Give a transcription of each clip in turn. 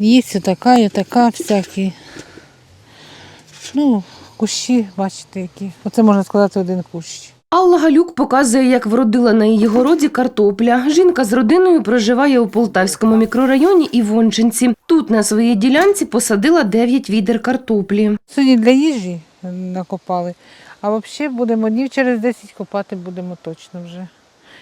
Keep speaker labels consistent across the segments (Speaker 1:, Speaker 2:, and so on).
Speaker 1: Є і така, і така всякі. Ну, кущі, бачите, які. Оце можна сказати один кущ.
Speaker 2: Алла Галюк показує, як вродила на її городі картопля. Жінка з родиною проживає у Полтавському мікрорайоні Івончинці. Тут на своїй ділянці посадила 9 відер картоплі.
Speaker 1: Сьогодні для їжі накопали, а взагалі будемо днів через 10 копати будемо точно вже.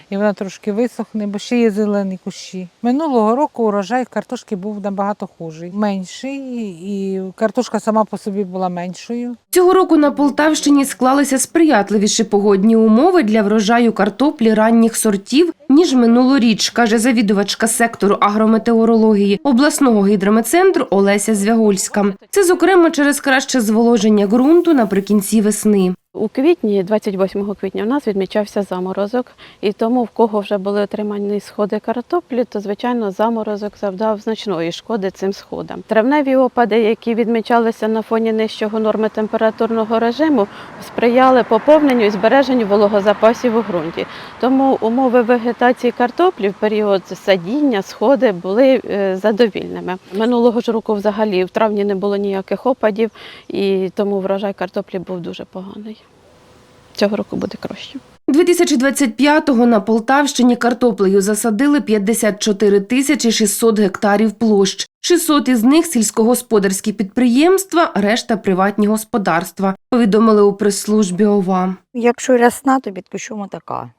Speaker 1: І вона трошки висохне, бо ще є зелені кущі. Минулого року урожай картошки був набагато хужий, менший, і картошка сама по собі була меншою.
Speaker 2: Цього року на Полтавщині склалися сприятливіші погодні умови для врожаю картоплі ранніх сортів, ніж минулоріч, каже завідувачка сектору агрометеорології обласного гідрометцентру Олеся Звягольська. Це, зокрема, через краще зволоження ґрунту наприкінці весни.
Speaker 3: У квітні, 28 квітня, у нас відмічався заморозок, і тому в кого вже були отримані сходи картоплі, то звичайно заморозок завдав значної шкоди цим сходам. Травневі опади, які відмічалися на фоні нижчого норми температурного режиму, сприяли поповненню і збереженню вологозапасів у ґрунті. Тому умови вегетації картоплі в період садіння, сходи були е, задовільними. Минулого ж року взагалі в травні не було ніяких опадів, і тому врожай картоплі був дуже поганий. Цього року буде краще.
Speaker 2: 2025-го на Полтавщині картоплею засадили 54 тисячі 600 гектарів площ. 600 із них сільськогосподарські підприємства, решта приватні господарства, повідомили у прес-службі ОВА.
Speaker 4: Якщо рясна, то під така.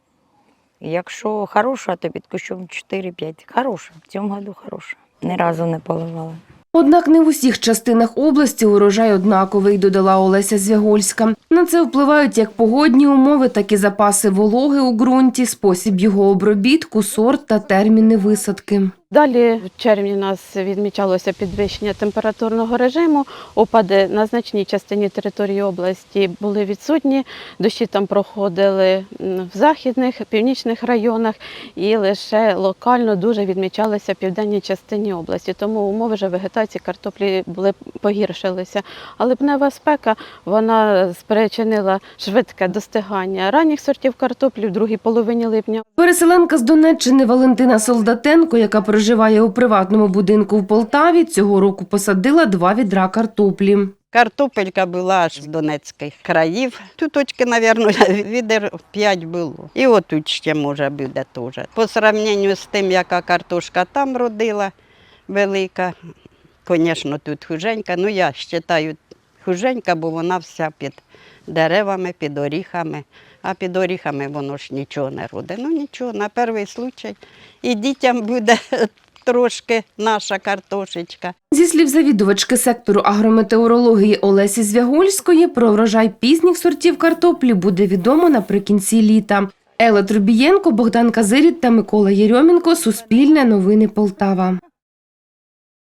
Speaker 4: Якщо хороша, то під кущом 4-5. Хороша. В цьому году хороша. Ні разу не поливала.
Speaker 2: Однак не в усіх частинах області урожай однаковий, додала Олеся Звягольська. На це впливають як погодні умови, так і запаси вологи у ґрунті, спосіб його обробітку, сорт та терміни висадки.
Speaker 3: Далі в червні у нас відмічалося підвищення температурного режиму. Опади на значній частині території області були відсутні. Дощі там проходили в західних, північних районах і лише локально дуже відмічалися в південній частині області. Тому умови вже вегетації картоплі були погіршилися. А липнева спека вона спричинила швидке достигання ранніх сортів картоплі в другій половині липня.
Speaker 2: Переселенка з Донеччини Валентина Солдатенко, яка проживає у приватному будинку в Полтаві, цього року посадила два відра картоплі.
Speaker 5: Картопелька була аж з Донецьких країв. Туточки, мабуть, відер 5 було. І отут ще може буде теж. По сравненню з тим, яка картошка там родила велика, звісно, тут хуженька. Ну, я вважаю, хуженька, бо вона вся під деревами, під оріхами. А під оріхами воно ж нічого не родить. Ну нічого, на перший случай. І дітям буде трошки наша картошечка.
Speaker 2: Зі слів завідувачки сектору агрометеорології Олесі Звягольської, про врожай пізніх сортів картоплі буде відомо наприкінці літа. Елла Трубієнко, Богдан Казиріт та Микола Єрьомінко. Суспільне новини Полтава.